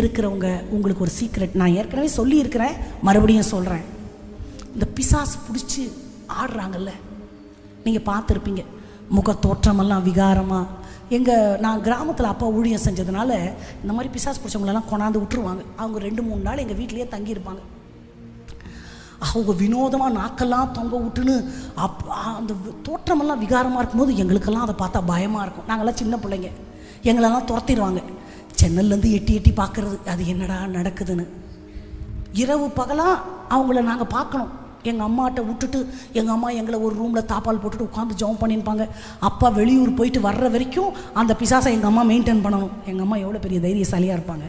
இருக்கிறவங்க உங்களுக்கு ஒரு சீக்ரெட் நான் ஏற்கனவே சொல்லியிருக்கிறேன் மறுபடியும் சொல்கிறேன் இந்த பிசாஸ் பிடிச்சி ஆடுறாங்கல்ல நீங்கள் பார்த்துருப்பீங்க. முக தோற்றமெல்லாம் விகாரமாக எங்கள் நான் கிராமத்தில் அப்பா ஊழியம் செஞ்சதுனால இந்த மாதிரி பிசாஸ் பிடிச்சவங்களெல்லாம் கொண்டாந்து விட்டுருவாங்க. அவங்க ரெண்டு மூணு நாள் எங்கள் வீட்லேயே தங்கியிருப்பாங்க. அவங்க வினோதமாக நாக்கெல்லாம் தொங்க விட்டுன்னு அப் அந்த தோற்றமெல்லாம் விகாரமாக இருக்கும்போது எங்களுக்கெல்லாம் அதை பார்த்தா பயமாக இருக்கும். நாங்கள்லாம் சின்ன பிள்ளைங்க. எங்களெல்லாம் துரத்திடுவாங்க. ஜன்னல்லேருந்து எட்டி எட்டி பார்க்குறது அது என்னடா நடக்குதுன்னு. இரவு பகலாக அவங்கள நாங்கள் பார்க்கணும். எங்கள் அம்மாட்ட விட்டுட்டு எங்கள் அம்மா எங்களை ஒரு ரூமில் தாப்பால் போட்டுட்டு உட்காந்து ஜெபம் பண்ணியிருப்பாங்க. அப்பா வெளியூர் போயிட்டு வர்ற வரைக்கும் அந்த பிசாசை எங்கள் அம்மா மெயின்டைன் பண்ணணும். எங்கள் அம்மா எவ்வளோ பெரிய தைரியசாலியாக இருப்பாங்க.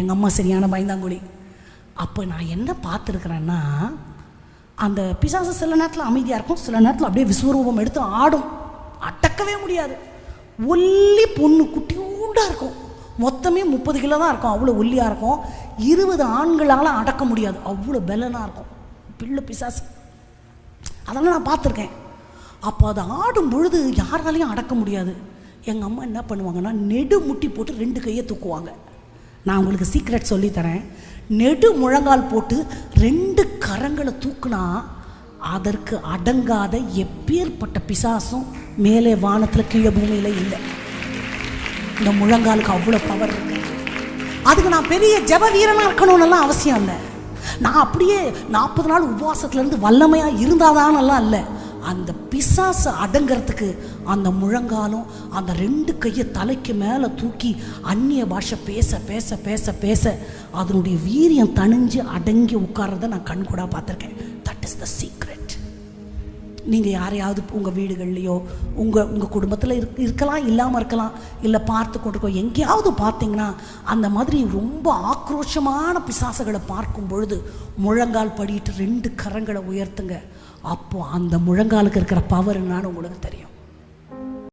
எங்கள் அம்மா சரியான பயந்தாங்குழி. அப்போ நான் என்ன பார்த்துருக்குறேன்னா அந்த பிசாசு சில நேரத்தில் அமைதியாக இருக்கும் சில நேரத்தில் அப்படியே விஸ்வரூபம் எடுத்து ஆடும். அடக்கவே முடியாது. ஒல்லி பொண்ணு குட்டியூண்டாக இருக்கும். மொத்தமே முப்பது கிலோ தான் இருக்கும். அவ்வளோ ஒல்லியாக இருக்கும். இருபது ஆண்களால் அடக்க முடியாது. அவ்வளோ பெலனாக இருக்கும். பிள்ளை பிசாசு. அதெல்லாம் நான் பார்த்துருக்கேன். அப்போ அது ஆடும் பொழுது யாராலையும் அடக்க முடியாது. எங்கள் அம்மா என்ன பண்ணுவாங்கன்னா நெடு முட்டி போட்டு ரெண்டு கையை தூக்குவாங்க. நான் உங்களுக்கு சீக்ரெட் சொல்லித்தரேன் நெடு முழங்கால் போட்டு ரெண்டு கரங்களை தூக்குனா அதற்கு அடங்காத எப்பேற்பட்ட பிசாசும் மேலே வானத்தில் கீழே பூமியில் இல்லை. இந்த முழங்காலுக்கு அவ்வளோ பவர் இருக்கு. அதுக்கு நான் பெரிய ஜெப வீரனாக இருக்கணும்னுலாம் அவசியம் இல்லை. நான் அப்படியே நாற்பது நாள் உபவாசத்துலேருந்து வல்லமையாக இருந்தாதானெல்லாம் இல்லை. அந்த பிசாசை அடங்கிறதுக்கு அந்த முழங்காலும் அந்த ரெண்டு கையை தலைக்கு மேலே தூக்கி அந்நிய பாஷை பேச பேச பேச பேச அதனுடைய வீரியம் தணிஞ்சு அடங்கி உட்கார்றத நான் கண்கூடாக பார்த்துருக்கேன். தட் இஸ் த சீக்ரெட் நீங்கள் யாரையாவது உங்கள் வீடுகள்லையோ உங்கள் உங்கள் குடும்பத்தில் இருக் இருக்கலாம் இல்லாமல் இருக்கலாம் இல்லை பார்த்து கொண்டிருக்கோம் எங்கேயாவது பார்த்தீங்கன்னா அந்த மாதிரி ரொம்ப ஆக்ரோஷமான பிசாசுகளை பார்க்கும் பொழுது முழங்கால் படிட்டு ரெண்டு கரங்களை உயர்த்துங்க. அப்போது அந்த முழங்காலுக்கு இருக்கிற பவர் என்னான்னு உங்களுக்கு தெரியும்.